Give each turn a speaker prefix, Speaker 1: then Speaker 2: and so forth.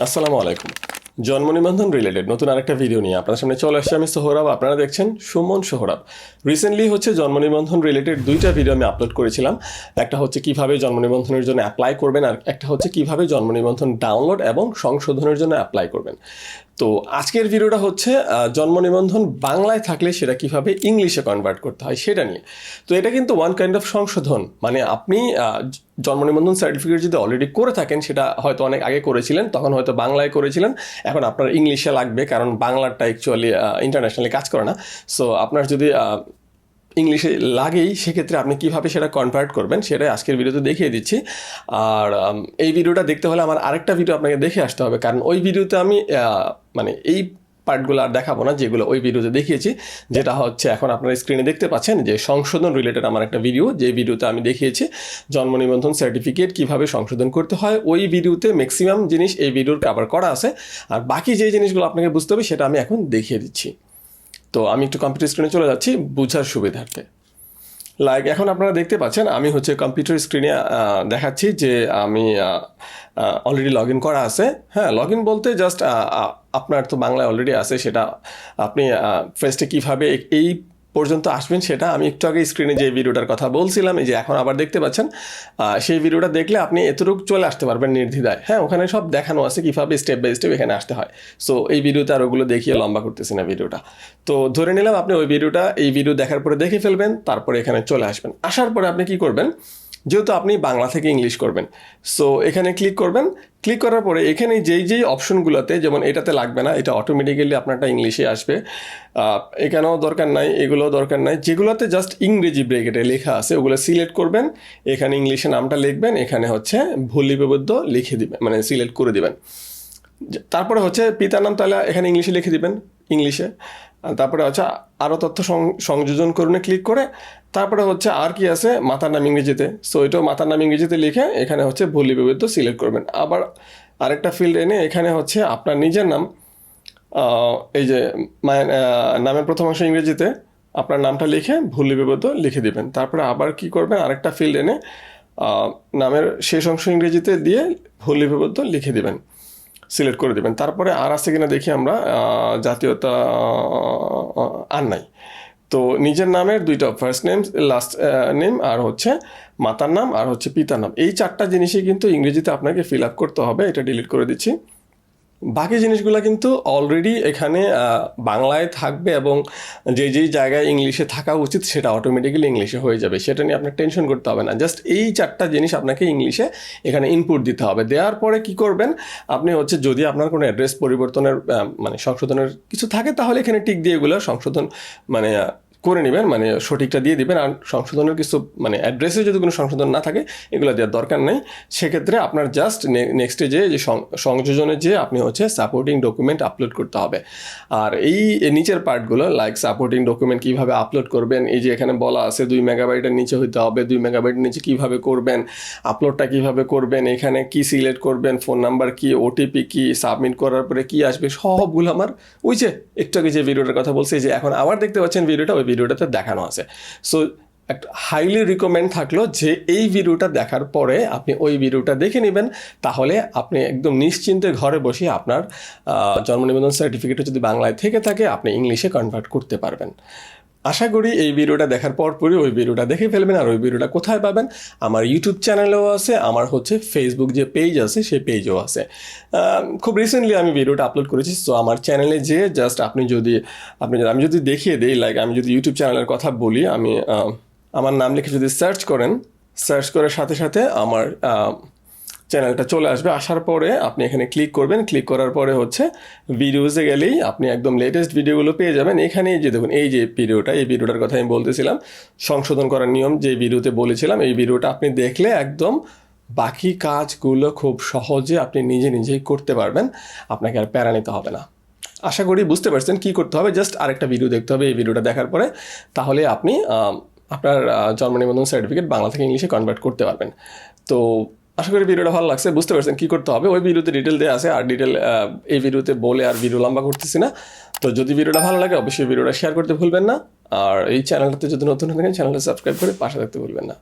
Speaker 1: আসসালামু আলাইকুম। জন্ম নিবন্ধন রিলেটেড নতুন আরেকটা ভিডিও নিয়ে আপনার সামনে চলে আসছে আমি সোহরাব। আপনারা দেখছেন সুমন সোহরাব। রিসেন্টলি হচ্ছে জন্ম নিবন্ধন রিলেটেড দুইটা ভিডিও আমি আপলোড করেছিলাম। একটা হচ্ছে কীভাবে জন্ম নিবন্ধনের জন্য অ্যাপ্লাই করবেন আর একটা হচ্ছে কীভাবে জন্ম নিবন্ধন ডাউনলোড এবং সংশোধনের জন্য অ্যাপ্লাই করবেন। তো আজকের ভিডিওটা হচ্ছে জন্ম নিবন্ধন বাংলায় থাকলে সেটা কীভাবে ইংলিশে কনভার্ট করতে হয় সেটা নিয়ে। তো এটা কিন্তু ওয়ান কাইন্ড অফ সংশোধন। মানে আপনি জন্ম নিবন্ধন সার্টিফিকেট যদি অলরেডি করে থাকেন, সেটা হয়তো অনেক আগে করেছিলেন, তখন হয়তো বাংলায় করেছিলেন, এখন আপনার ইংলিশে লাগবে, কারণ বাংলাটা অ্যাকচুয়ালি ইন্টারন্যাশনালি কাজ করে না। সো আপনার যদি ইংলিশে লাগেই, সেক্ষেত্রে আপনি কীভাবে সেটা কনভার্ট করবেন, সেটাই আজকের ভিডিওতে দেখিয়ে দিচ্ছি। আর এই ভিডিওটা দেখতে হলে আমার আরেকটা ভিডিও আপনাকে দেখে আসতে হবে, কারণ ওই ভিডিওতে আমি মানে এই পার্টগুলো আর দেখাবো না, যেগুলো ওই ভিডিওতে দেখিয়েছি, যেটা হচ্ছে এখন আপনারা স্ক্রিনে দেখতে পাচ্ছেন যে সংশোধন রিলেটেড আমার একটা ভিডিও যে ভিডিওতে আমি দেখিয়েছি, জন্ম নিবন্ধন সার্টিফিকেট কীভাবে সংশোধন করতে হয়, ওই ভিডিওতে ম্যাক্সিমাম জিনিস এই ভিডিওর কভার করা আছে, আর বাকি যে জিনিসগুলো আপনাকে বুঝতে হবে, সেটা আমি এখন দেখিয়ে দিচ্ছি। তো আমি একটু কম্পিউটার স্ক্রিনে চলে যাচ্ছি, বোঝার সুবিধার্থে। লাইক এখন আপনারা দেখতে পাচ্ছেন, আমি হচ্ছে কম্পিউটার স্ক্রিনে দেখাচ্ছি যে আমি অলরেডি লগ ইন করা আছে। হ্যাঁ লগ ইন বলতে জাস্ট আপনার তো বাংলায় অলরেডি আছে, সেটা আপনি ফার্স্টে কীভাবে এই পর্যন্ত আসবেন সেটা, আমি একটু আগে স্ক্রিনে যে ভিডিওটার কথা বলছিলাম, এই যে এখন আবার দেখতে পাচ্ছেন সেই ভিডিওটা দেখলে আপনি এতটুকু চলে আসতে পারবেন নির্দ্বিধায়। হ্যাঁ ওখানে সব দেখানো আছে কীভাবে স্টেপ বাই স্টেপ এখানে আসতে হয়। সো এই ভিডিওতে আর ওগুলো দেখিয়ে লম্বা করতেছি না ভিডিওটা তো ধরে নিলাম আপনি ওই ভিডিওটা এই ভিডিও দেখার পরে দেখে ফেলবেন, তারপরে এখানে চলে আসবেন। আসার পরে আপনি কি করবেন যেহেতু আপনি বাংলা থেকে ইংলিশ করবেন। সো এখানে ক্লিক করবেন। ক্লিক করার পরে এখানে যেই যেই অপশনগুলোতে যেমন এটাতে লাগবে না, এটা অটোমেটিক্যালি আপনারটা ইংলিশে আসবে। এখানেও দরকার নাই, এগুলোও দরকার নাই। যেগুলোতে জাস্ট ইংরেজি ব্রেকেটে লেখা আছে, ওগুলো সিলেক্ট করবেন। এখানে ইংলিশে নামটা লিখবেন। এখানে হচ্ছে ভুল লিপিবদ্ধ লিখে দিবেন মানে সিলেক্ট করে দিবেন। তারপরে হচ্ছে পিতার নাম তাহলে এখানে ইংলিশে লিখে দিবেন ইংলিশে তারপরে হচ্ছে আরও তথ্য সংযোজন করুন ক্লিক করে, তারপরে হচ্ছে আর কি আছে? মাতার নাম ইংরেজিতে। সো এটাও মাতার নাম ইংরেজিতে লিখে এখানে হচ্ছে ভুল লিপিবদ্ধ সিলেক্ট করবেন। আবার আরেকটা ফিল্ড এনে এখানে হচ্ছে আপনার নিজের নাম এই যে নামের প্রথম অংশ ইংরেজিতে আপনার নামটা লিখে ভুল লিপিবদ্ধ লিখে দিবেন। তারপরে আবার কি করবেন? আরেকটা ফিল্ড এনে নামের শেষ অংশ ইংরেজিতে দিয়ে ভুল লিপিবদ্ধ লিখে দিবেন। সিলেক্ট করে দেবেন। তারপরে আর আছে কিনা দেখি আমরা জাতীয়তা আর নাই। তো নিজের নামের দুইটা ফার্স্ট নেম লাস্ট নেম আর হচ্ছে মাতার নাম আর হচ্ছে পিতার নাম। এই চারটা জিনিসই কিন্তু ইংরেজিতে আপনাকে ফিল আপ করতে হবে। এটা ডিলিট করে দিচ্ছি। বাকি জিনিসগুলো কিন্তু অলরেডি এখানে বাংলায় থাকবে এবং যে যেই জায়গায় ইংলিশে থাকা উচিত সেটা অটোমেটিক্যালি ইংলিশে হয়ে যাবে। সেটা নিয়ে আপনার টেনশন করতে হবে না। জাস্ট এই চারটা জিনিস আপনাকে ইংলিশে এখানে ইনপুট দিতে হবে। দেওয়ার পরে কি করবেন? আপনি হচ্ছে যদি আপনার কোনো অ্যাড্রেস পরিবর্তনের মানে সংশোধনের কিছু থাকে, তাহলে এখানে টিক দিয়ে এগুলো সংশোধন মানে করে নেবেন মানে সঠিকটা দিয়ে দিবেন। আর সংশোধনের কিছু মানে অ্যাড্রেসে যদি কোনো সংশোধন না থাকে, এগুলো দেওয়ার দরকার নেই। সেক্ষেত্রে আপনার জাস্ট নেক্সটে যে সংযোজনে যে আপনি হচ্ছে সাপোর্টিং ডকুমেন্ট আপলোড করতে হবে। আর এই নিচের পার্টগুলো লাইক সাপোর্টিং ডকুমেন্ট কীভাবে আপলোড করবেন, এই যে এখানে বলা আছে দুই মেগাবাইটের নিচে হইতে হবে, দুই মেগাবাইটের নিচে কীভাবে করবেন আপলোডটা কীভাবে করবেন, এখানে কি সিলেক্ট করবেন ফোন নাম্বার কি ওটিপি কি সাবমিট করার পরে কি আসবে, সবগুলো আমার ওই যে, একটু আগে যে ভিডিওটার কথা বলছি যে এখন আবার দেখতে পাচ্ছেন ভিডিওটা ওই ভিডিওটাতে দেখানো আছে। সো একটা হাইলি রিকমেন্ড থাকল যে এই ভিডিওটা দেখার পরে আপনি ওই ভিডিওটা দেখে নেবেন, তাহলে আপনি একদম নিশ্চিন্তে ঘরে বসে আপনার জন্ম নিবন্ধন সার্টিফিকেটও যদি বাংলায় থেকে থাকে, আপনি ইংলিশে কনভার্ট করতে পারবেন। আশা করি এই ভিডিওটা দেখার পর পরই ওই ভিডিওটা দেখে ফেলবেন আর ওই ভিডিওটা কোথায় পাবেন? আমার ইউটিউব চ্যানেলেও আছে, আমার হচ্ছে ফেসবুক যে পেজ আছে, সেই পেজও আছে। খুব রিসেন্টলি আমি ভিডিওটা আপলোড করেছি সো আমার চ্যানেলে যে জাস্ট আপনি যদি, আপনি আমি যদি দেখিয়ে দিই লাইক আমি যদি ইউটিউব চ্যানেলের কথা বলি, আমি আমার নাম লিখে যদি সার্চ করেন সার্চ করার সাথে সাথে আমার চ্যানেলটা চলে আসবে। আসার পরে আপনি এখানে ক্লিক করবেন। ক্লিক করার পরে হচ্ছে ভিডিওসে গেলেই আপনি একদম লেটেস্ট ভিডিওগুলো পেয়ে যাবেন। এখানে যে দেখুন, এই যে ভিডিওটা এই ভিডিওটার কথা আমি বলতেছিলাম, সংশোধন করার নিয়ম যে ভিডিওতে বলেছিলাম, এই ভিডিওটা আপনি দেখলে একদম বাকি কাজগুলো খুব সহজে আপনি নিজে নিজেই করতে পারবেন। আপনাকে আর প্যারা নিতে হবে না। আশা করি বুঝতে পারছেন কি করতে হবে। জাস্ট আরেকটা ভিডিও দেখতে হবে। এই ভিডিওটা দেখার পরে তাহলে আপনি আপনার জন্ম নিবন্ধন সার্টিফিকেট বাংলা থেকে ইংলিশে কনভার্ট করতে পারবেন। তো আশা করি ভিডিওটা ভালো লাগছে, বুঝতে পারছেন কি করতে হবে। ওই ভিডিওতে ডিটেল দেওয়া আছে, আর ডিটেল এই ভিডিওতে বলে আর ভিডিও লম্বা করতেছি না। তো যদি ভিডিওটা ভালো লাগে, অবশ্যই ভিডিওটা শেয়ার করতে ভুলবেন না। আর এই চ্যানেলটাতে যদি নতুন হয়ে থাকেন চ্যানেলটা সাবস্ক্রাইব করে পাশে থাকতে ভুলবেন না।